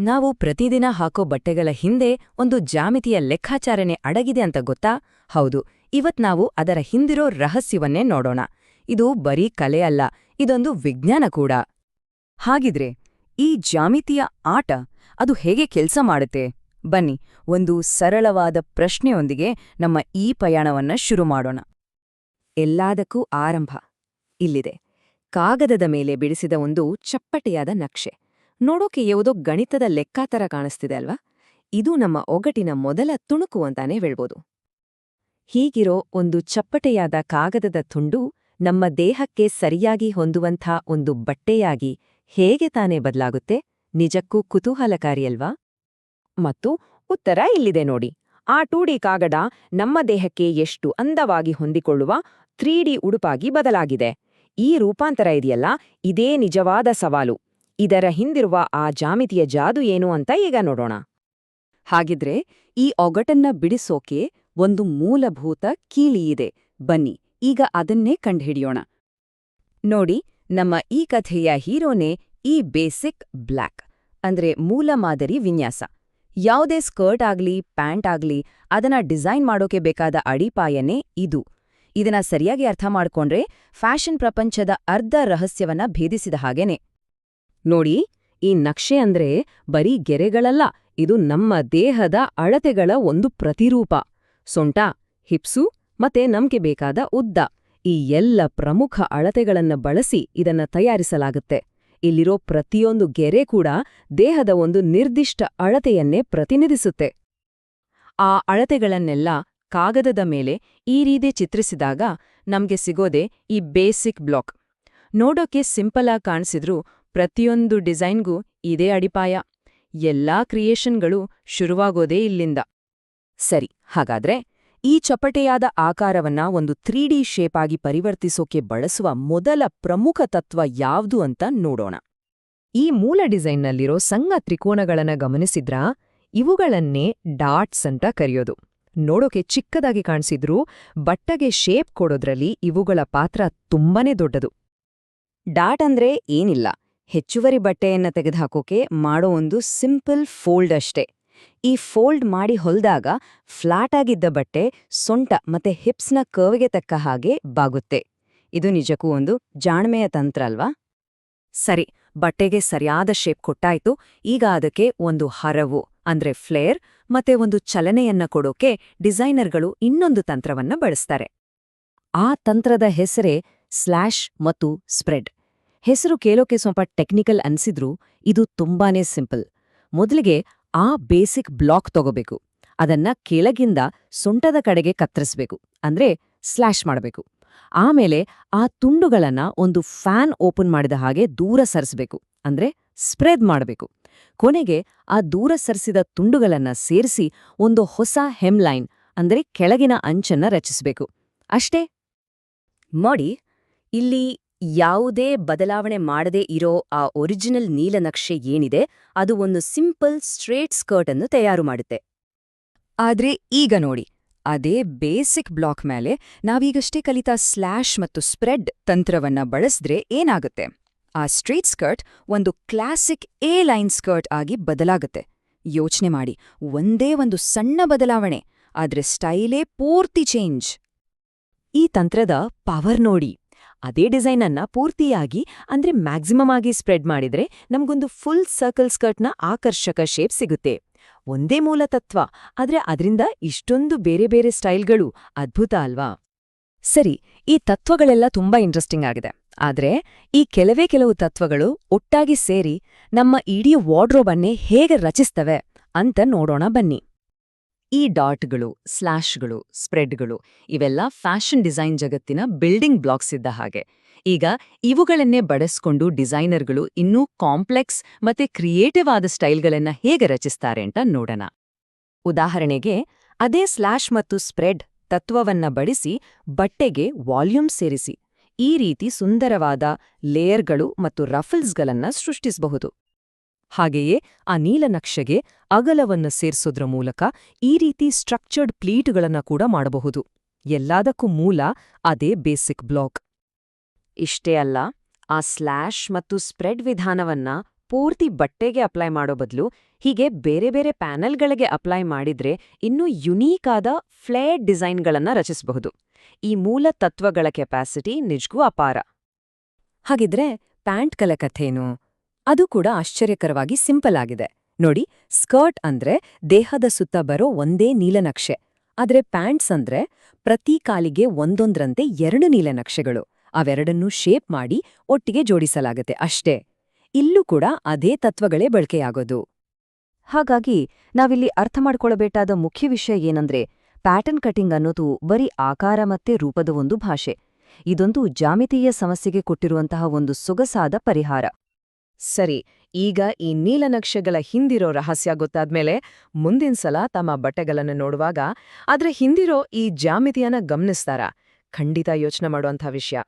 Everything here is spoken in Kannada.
ನಾವು ಪ್ರತಿದಿನ ಹಾಕೋ ಬಟ್ಟೆಗಳ ಹಿಂದೆ ಒಂದು ಜಾಮಿತಿಯ ಲೆಕ್ಕಾಚಾರಣೆ ಅಡಗಿದೆ ಅಂತ ಗೊತ್ತಾ? ಹೌದು, ಇವತ್ ನಾವು ಅದರ ಹಿಂದಿರೋ ರಹಸ್ಯವನ್ನೇ ನೋಡೋಣ. ಇದು ಬರೀ ಕಲೆ ಅಲ್ಲ, ಇದೊಂದು ವಿಜ್ಞಾನ ಕೂಡ. ಹಾಗಿದ್ರೆ, ಈ ಜಾಮಿತಿಯ ಆಟ ಅದು ಹೇಗೆ ಕೆಲಸ ಮಾಡುತ್ತೆ? ಬನ್ನಿ, ಒಂದು ಸರಳವಾದ ಪ್ರಶ್ನೆಯೊಂದಿಗೆ ನಮ್ಮ ಈ ಪಯಣವನ್ನ ಶುರು ಮಾಡೋಣ. ಎಲ್ಲದಕ್ಕೂ ಆರಂಭ. ಇಲ್ಲಿದೆ. ಕಾಗದದ ಮೇಲೆ ಬಿಡಿಸಿದ ಒಂದು ಚಪ್ಪಟೆಯಾದ ನಕ್ಷೆ. ನೋಡೋಕೆ ಯಾವುದೋ ಗಣಿತದ ಲೆಕ್ಕಾತರ ಕಾಣಿಸ್ತಿದೆ ಅಲ್ವಾ? ಇದು ನಮ್ಮ ಒಗಟಿನ ಮೊದಲ ತುಣುಕು ಅಂತಾನೆ ಹೇಳ್ಬೋದು. ಹೀಗಿರೋ ಒಂದು ಚಪ್ಪಟೆಯಾದ ಕಾಗದದ ತುಂಡು ನಮ್ಮ ದೇಹಕ್ಕೆ ಸರಿಯಾಗಿ ಹೊಂದುವಂಥ ಒಂದು ಬಟ್ಟೆಯಾಗಿ ಹೇಗೆ ತಾನೇ ಬದಲಾಗುತ್ತೆ? ನಿಜಕ್ಕೂ ಕುತೂಹಲಕಾರಿಯಲ್ವಾ ಮತ್ತು ಉತ್ತರ ಇಲ್ಲಿದೆ ನೋಡಿ. ಆ ಟೂಡಿ ಕಾಗಡ ನಮ್ಮ ದೇಹಕ್ಕೆ ಎಷ್ಟು ಅಂದವಾಗಿ ಹೊಂದಿಕೊಳ್ಳುವ ತ್ರೀ ಡಿ ಉಡುಪಾಗಿ ಬದಲಾಗಿದೆ. ಈ ರೂಪಾಂತರ ಇದೆಯಲ್ಲ? ಇದೇ ನಿಜವಾದ ಸವಾಲು. ಇದರ ಹಿಂದಿರುವ ಆ ಜಾಮಿತಿಯ ಜಾದು ಏನು ಅಂತ ಈಗ ನೋಡೋಣ. ಹಾಗಿದ್ರೆ ಈ ಒಗಟನ್ನ ಬಿಡಿಸೋಕೆ ಒಂದು ಮೂಲಭೂತ ಕೀಳಿಯಿದೆ ಬನ್ನಿ, ಈಗ ಅದನ್ನೇ ಕಂಡುಹಿಡಿಯೋಣ. ನೋಡಿ, ನಮ್ಮ ಈ ಕಥೆಯ ಹೀರೋನೇ ಈ ಬೇಸಿಕ್ ಬ್ಲ್ಯಾಕ್, ಅಂದ್ರೆ ಮೂಲ ಮಾದರಿ ವಿನ್ಯಾಸ. ಯಾವುದೇ ಸ್ಕರ್ಟ್ ಆಗ್ಲಿ, ಪ್ಯಾಂಟ್ ಆಗ್ಲಿ, ಅದನ್ನ ಡಿಸೈನ್ ಮಾಡೋಕೆ ಬೇಕಾದ ಅಡಿಪಾಯನೇ ಇದು. ಇದನ್ನ ಸರಿಯಾಗಿ ಅರ್ಥ ಮಾಡ್ಕೊಂಡ್ರೆ ಫ್ಯಾಷನ್ ಪ್ರಪಂಚದ ಅರ್ಧ ರಹಸ್ಯವನ್ನ ಭೇದಿಸಿದ ಹಾಗೇನೆ. ನೋಡಿ, ಈ ನಕ್ಷೆ ಅಂದ್ರೆ ಬರೀ ಗೆರೆಗಳಲ್ಲ, ಇದು ನಮ್ಮ ದೇಹದ ಅಳತೆಗಳ ಒಂದು ಪ್ರತಿರೂಪ. ಸೊಂಟ, ಹಿಪ್ಸು ಮತ್ತೆ ನಮ್ಗೆ ಬೇಕಾದ ಉದ್ದ. ಈ ಎಲ್ಲ ಪ್ರಮುಖ ಅಳತೆಗಳನ್ನ ಬಳಸಿ ಇದನ್ನ ತಯಾರಿಸಲಾಗುತ್ತೆ. ಇಲ್ಲಿರೋ ಪ್ರತಿಯೊಂದು ಗೆರೆ ಕೂಡ ದೇಹದ ಒಂದು ನಿರ್ದಿಷ್ಟ ಅಳತೆಯನ್ನೇ ಪ್ರತಿನಿಧಿಸುತ್ತೆ. ಆ ಅಳತೆಗಳನ್ನೆಲ್ಲ ಕಾಗದದ ಮೇಲೆ ಈ ರೀತಿ ಚಿತ್ರಿಸಿದಾಗ ನಮ್ಗೆ ಸಿಗೋದೆ ಈ ಬೇಸಿಕ್ ಬ್ಲಾಕ್. ನೋಡೋಕೆ ಸಿಂಪಲಾಗಿ ಕಾಣಿಸಿದ್ರೂ ಪ್ರತಿಯೊಂದು ಡಿಸೈನ್ಗೂ ಇದೇ ಅಡಿಪಾಯ. ಎಲ್ಲಾ ಕ್ರಿಯೇಷನ್ಗಳು ಶುರುವಾಗೋದೇ ಇಲ್ಲಿಂದ. ಸರಿ, ಹಾಗಾದ್ರೆ ಈ ಚಪಟೆಯಾದ ಆಕಾರವನ್ನ ಒಂದು ತ್ರೀ ಡಿ ಶೇಪ್ ಆಗಿ ಪರಿವರ್ತಿಸೋಕೆ ಬಳಸುವ ಮೊದಲ ಪ್ರಮುಖ ತತ್ವ ಯಾವ್ದು ಅಂತ ನೋಡೋಣ. ಈ ಮೂಲ ಡಿಸೈನ್ನಲ್ಲಿರೋ ಸಂಘ ತ್ರಿಕೋನಗಳನ್ನ ಗಮನಿಸಿದ್ರ? ಇವುಗಳನ್ನೇ ಡಾಟ್ಸ್ ಅಂತ ಕರೆಯೋದು. ನೋಡೋಕೆ ಚಿಕ್ಕದಾಗಿ ಕಾಣಿಸಿದ್ರೂ ಬಟ್ಟಗೆ ಶೇಪ್ ಕೊಡೋದ್ರಲ್ಲಿ ಇವುಗಳ ಪಾತ್ರ ತುಂಬಾನೇ ದೊಡ್ಡದು. ಡಾಟ್ ಅಂದ್ರೆ ಏನಿಲ್ಲ. ಹೆಚ್ಚುವರಿ ಬಟ್ಟೆಯನ್ನು ತೆಗೆದುಹಾಕೋಕೆ ಮಾಡೋ ಒಂದು ಸಿಂಪಲ್ ಫೋಲ್ಡ್ ಅಷ್ಟೇ. ಈ ಫೋಲ್ಡ್ ಮಾಡಿ ಹೊಲ್ದಾಗ ಫ್ಲಾಟ್ ಆಗಿದ್ದ ಬಟ್ಟೆ ಸೊಂಟ ಮತ್ತೆ ಹಿಪ್ಸ್ನ ಕರ್ವ್ಗೆ ತಕ್ಕ ಹಾಗೆ ಬಾಗುತ್ತೆ. ಇದು ನಿಜಕ್ಕೂ ಒಂದು ಜಾಣ್ಮೆಯ ತಂತ್ರ ಅಲ್ವಾ? ಸರಿ, ಬಟ್ಟೆಗೆ ಸರಿಯಾದ ಶೇಪ್ ಕೊಟ್ಟಾಯ್ತು. ಈಗ ಅದಕ್ಕೆ ಒಂದು ಹರವು, ಅಂದ್ರೆ ಫ್ಲೇರ್, ಮತ್ತೆ ಒಂದು ಚಲನೆಯನ್ನ ಕೊಡೋಕೆ ಡಿಸೈನರ್ಗಳು ಇನ್ನೊಂದು ತಂತ್ರವನ್ನ ಬಳಸ್ತಾರೆ. ಆ ತಂತ್ರದ ಹೆಸರೇ ಸ್ಲ್ಯಾಶ್ ಮತ್ತು ಸ್ಪ್ರೆಡ್. ಹೆಸರು ಕೇಳೋಕೆ ಸ್ವಲ್ಪ ಟೆಕ್ನಿಕಲ್ ಅನ್ಸಿದ್ರೂ ಇದು ತುಂಬಾನೇ ಸಿಂಪಲ್. ಮೊದಲಿಗೆ ಆ ಬೇಸಿಕ್ ಬ್ಲಾಕ್ ತಗೋಬೇಕು. ಅದನ್ನ ಕೆಳಗಿಂದ ಸೊಂಟದ ಕಡೆಗೆ ಕತ್ತರಿಸ್ಬೇಕು, ಅಂದ್ರೆ ಸ್ಲ್ಯಾಶ್ ಮಾಡಬೇಕು. ಆಮೇಲೆ ಆ ತುಂಡುಗಳನ್ನ ಒಂದು ಫ್ಯಾನ್ ಓಪನ್ ಮಾಡಿದ ಹಾಗೆ ದೂರ ಸರಿಸಬೇಕು, ಅಂದ್ರೆ ಸ್ಪ್ರೆಡ್ ಮಾಡಬೇಕು. ಕೊನೆಗೆ ಆ ದೂರ ಸರಿಸಿದ ತುಂಡುಗಳನ್ನ ಸೇರಿಸಿ ಒಂದು ಹೊಸ ಹೆಮ್ಲೈನ್, ಅಂದ್ರೆ ಕೆಳಗಿನ ಅಂಚನ್ನ ರಚಿಸಬೇಕು. ಅಷ್ಟೇ. ಮಾಡಿ ಇಲ್ಲಿ ಯಾವುದೇ ಬದಲಾವಣೆ ಮಾಡದೇ ಇರೋ ಆ ಒರಿಜಿನಲ್ ನೀಲನಕ್ಷೆ ಏನಿದೆ, ಅದು ಒಂದು ಸಿಂಪಲ್ ಸ್ಟ್ರೇಟ್ ಸ್ಕರ್ಟ್ ಅನ್ನು ತಯಾರು ಮಾಡುತ್ತೆ. ಆದ್ರೆ ಈಗ ನೋಡಿ, ಅದೇ ಬೇಸಿಕ್ ಬ್ಲಾಕ್ ಮೇಲೆ ನಾವೀಗಷ್ಟೇ ಕಲಿತ ಸ್ಲ್ಯಾಶ್ ಮತ್ತು ಸ್ಪ್ರೆಡ್ ತಂತ್ರವನ್ನ ಬಳಸಿದ್ರೆ ಏನಾಗುತ್ತೆ? ಆ ಸ್ಟ್ರೇಟ್ ಸ್ಕರ್ಟ್ ಒಂದು ಕ್ಲಾಸಿಕ್ ಎ ಲೈನ್ ಸ್ಕರ್ಟ್ ಆಗಿ ಬದಲಾಗುತ್ತೆ. ಯೋಚನೆ ಮಾಡಿ, ಒಂದೇ ಒಂದು ಸಣ್ಣ ಬದಲಾವಣೆ, ಆದ್ರೆ ಸ್ಟೈಲೇ ಪೂರ್ತಿ ಚೇಂಜ್. ಈ ತಂತ್ರದ ಪವರ್ ನೋಡಿ. ಅದೇ ಡಿಸೈನ್ ಅನ್ನ ಪೂರ್ತಿಯಾಗಿ, ಅಂದ್ರೆ ಮ್ಯಾಕ್ಸಿಮಮ್ ಆಗಿ ಸ್ಪ್ರೆಡ್ ಮಾಡಿದ್ರೆ ನಮ್ಗೊಂದು ಫುಲ್ ಸರ್ಕಲ್ ಸ್ಕರ್ಟ್ನ ಆಕರ್ಷಕ ಶೇಪ್ ಸಿಗುತ್ತೆ. ಒಂದೇ ಮೂಲ ತತ್ವ, ಆದ್ರೆ ಅದರಿಂದ ಇಷ್ಟೊಂದು ಬೇರೆ ಬೇರೆ ಸ್ಟೈಲ್ಗಳು ಅದ್ಭುತ ಅಲ್ವಾ? ಸರಿ, ಈ ತತ್ವಗಳೆಲ್ಲ ತುಂಬಾ ಇಂಟ್ರೆಸ್ಟಿಂಗ್ ಆಗಿದೆ. ಆದ್ರೆ ಈ ಕೆಲವೇ ಕೆಲವು ತತ್ವಗಳು ಒಟ್ಟಾಗಿ ಸೇರಿ ನಮ್ಮ ಇಡೀ ವಾರ್ಡ್ರೋಬನ್ನೇ ಹೇಗೆ ರಚಿಸ್ತವೆ ಅಂತ ನೋಡೋಣ ಬನ್ನಿ. ಈ ಡಾಟ್ಗಳು ಸ್ಲ್ಯಾಶ್ಗಳು ಸ್ಪ್ರೆಡ್ಗಳು ಇವೆಲ್ಲ ಫ್ಯಾಷನ್ ಡಿಸೈನ್ ಜಗತ್ತಿನ ಬಿಲ್ಡಿಂಗ್ ಬ್ಲಾಕ್ಸ್ ಇದ್ದ ಹಾಗೆ. ಈಗ ಇವುಗಳನ್ನೇ ಬಳಸ್ಕೊಂಡು ಡಿಸೈನರ್ಗಳು ಇನ್ನೂ ಕಾಂಪ್ಲೆಕ್ಸ್ ಮತ್ತೆ ಕ್ರಿಯೇಟಿವ್ ಆದ ಸ್ಟೈಲ್ಗಳನ್ನ ಹೇಗೆ ರಚಿಸ್ತಾರೆ ಅಂತ ನೋಡೋಣ. ಉದಾಹರಣೆಗೆ, ಅದೇ ಸ್ಲ್ಯಾಶ್ ಮತ್ತು ಸ್ಪ್ರೆಡ್ ತತ್ವವನ್ನ ಬಳಸಿ ಬಟ್ಟೆಗೆ ವಾಲ್ಯೂಮ್ ಸೇರಿಸಿ. ಈ ರೀತಿ ಸುಂದರವಾದ ಲೇಯರ್ಗಳು ಮತ್ತು ರಫಲ್ಸ್ಗಳನ್ನ ಸೃಷ್ಟಿಸಬಹುದು. ಹಾಗೆಯೇ ಆ ನೀಲನಕ್ಷೆಗೆ ಅಗಲವನ್ನು ಸೇರಿಸೋದ್ರ ಮೂಲಕ ಈ ರೀತಿ ಸ್ಟ್ರಕ್ಚರ್ಡ್ ಪ್ಲೀಟ್ಗಳನ್ನು ಕೂಡ ಮಾಡಬಹುದು. ಎಲ್ಲದಕ್ಕೂ ಮೂಲ ಅದೇ ಬೇಸಿಕ್ ಬ್ಲಾಕ್. ಇಷ್ಟೇ ಅಲ್ಲ, ಆ ಸ್ಲ್ಯಾಶ್ ಮತ್ತು ಸ್ಪ್ರೆಡ್ ವಿಧಾನವನ್ನ ಪೂರ್ತಿ ಬಟ್ಟೆಗೆ ಅಪ್ಲೈ ಮಾಡೋ ಬದಲು ಹೀಗೆ ಬೇರೆ ಬೇರೆ ಪ್ಯಾನೆಲ್ಗಳಿಗೆ ಅಪ್ಲೈ ಮಾಡಿದ್ರೆ ಇನ್ನೂ ಯುನೀಕ್ ಆದ ಫ್ಲೇಡ್ ಡಿಸೈನ್ಗಳನ್ನು ರಚಿಸಬಹುದು. ಈ ಮೂಲ ತತ್ವಗಳ ಕೆಪಾಸಿಟಿ ನಿಜಕ್ಕೂ ಅಪಾರ. ಹಾಗಿದ್ರೆ ಪ್ಯಾಂಟ್ ಕಥೇನು ಅದು ಕೂಡ ಆಶ್ಚರ್ಯಕರವಾಗಿ ಸಿಂಪಲ್ ಆಗಿದೆ. ನೋಡಿ, ಸ್ಕರ್ಟ್ ಅಂದ್ರೆ ದೇಹದ ಸುತ್ತ ಬರೋ ಒಂದೇ ನೀಲನಕ್ಷೆ ಆದ್ರೆ ಪ್ಯಾಂಟ್ಸ್ ಅಂದ್ರೆ ಪ್ರತಿ ಕಾಲಿಗೆ ಒಂದೊಂದ್ರಂತೆ ಎರಡು ನೀಲನಕ್ಷೆಗಳು ಅವೆರಡನ್ನೂ ಶೇಪ್ ಮಾಡಿ ಒಟ್ಟಿಗೆ ಜೋಡಿಸಲಾಗತ್ತೆ ಅಷ್ಟೇ. ಇಲ್ಲೂ ಕೂಡ ಅದೇ ತತ್ವಗಳೇ ಬಳಕೆಯಾಗೋದು. ಹಾಗಾಗಿ ನಾವಿಲ್ಲಿ ಅರ್ಥ ಮಾಡ್ಕೊಳ್ಬೇಕಾದ ಮುಖ್ಯ ವಿಷಯ ಏನಂದ್ರೆ ಪ್ಯಾಟರ್ನ್ ಕಟಿಂಗ್ ಅನ್ನೋದು ಬರೀ ಆಕಾರ ಮತ್ತೆ ರೂಪದ ಒಂದು ಭಾಷೆ. ಇದೊಂದು ಜಾಮಿತೀಯ ಸಮಸ್ಯೆಗೆ ಕೊಟ್ಟಿರುವಂತಹ ಒಂದು ಸೊಗಸಾದ ಪರಿಹಾರ. ಸರಿ, ಈಗ ಈ ನೀಲನಕ್ಷೆಗಳ ಹಿಂದಿರೋ ರಹಸ್ಯ ಗೊತ್ತಾದ್ಮೇಲೆ ಮುಂದಿನ ಸಲ ತಮ್ಮ ಬಟ್ಟೆಗಳನ್ನು ನೋಡುವಾಗ ಅದ್ರ ಹಿಂದಿರೋ ಈ ಜಾಮಿತಿಯನ್ನ ಗಮನಿಸ್ತಾರ? ಖಂಡಿತ ಯೋಚನೆ ಮಾಡುವಂಥ ವಿಷಯ.